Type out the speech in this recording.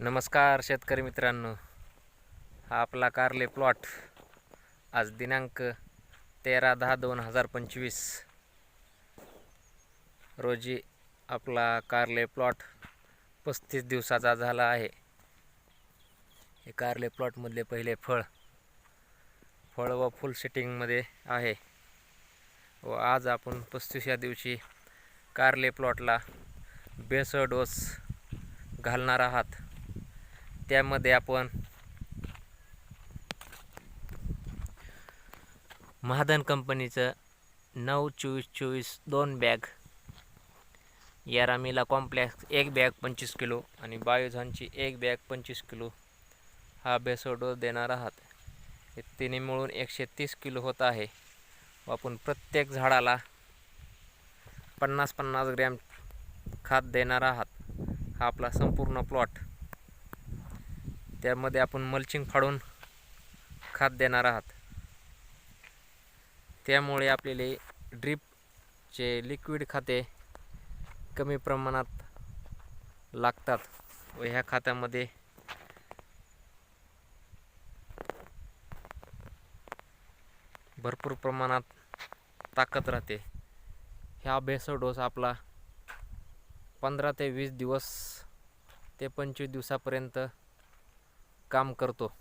नमस्कार शेतकरी मित्रांनो. हा आपला कारले प्लॉट आज दिनांक तेरा दहा दोन हजार पंचवीस. रोजी आपला कारले प्लॉट पस्तीस दिवसाचा झाला आहे. हे कारले प्लॉटमधले पहिले फळ फळ व फुल सेटिंगमध्ये आहे. व आज आपण पस्तीसव्या दिवशी कारले प्लॉटला बेसळ डोस घालणार आहात. त्यामध्ये आपण महादन कंपनीचं नऊ चोवीस चोवीस दोन बॅग. यारामीला कॉम्प्लेक्स एक बॅग पंचवीस किलो आणि बायोझॉनची एक बॅग पंचवीस किलो हा बेसोडो देणार आहात. हे तिने मिळून एकशे तीस किलो होत आहे. व आपण प्रत्येक झाडाला पन्नास पन्नास ग्रॅम खात देणार आहात. हा आपला संपूर्ण प्लॉट त्यामध्ये आपण मल्चिंग फाडून खात देणार आहात. त्यामुळे आपल्याला ड्रीपचे लिक्विड खाते कमी प्रमाणात लागतात व ह्या खात्यामध्ये भरपूर प्रमाणात ताकद राहते. ह्या बेसो डोस आपला पंधरा ते वीस दिवस ते पंचवीस दिवसापर्यंत काम करतो.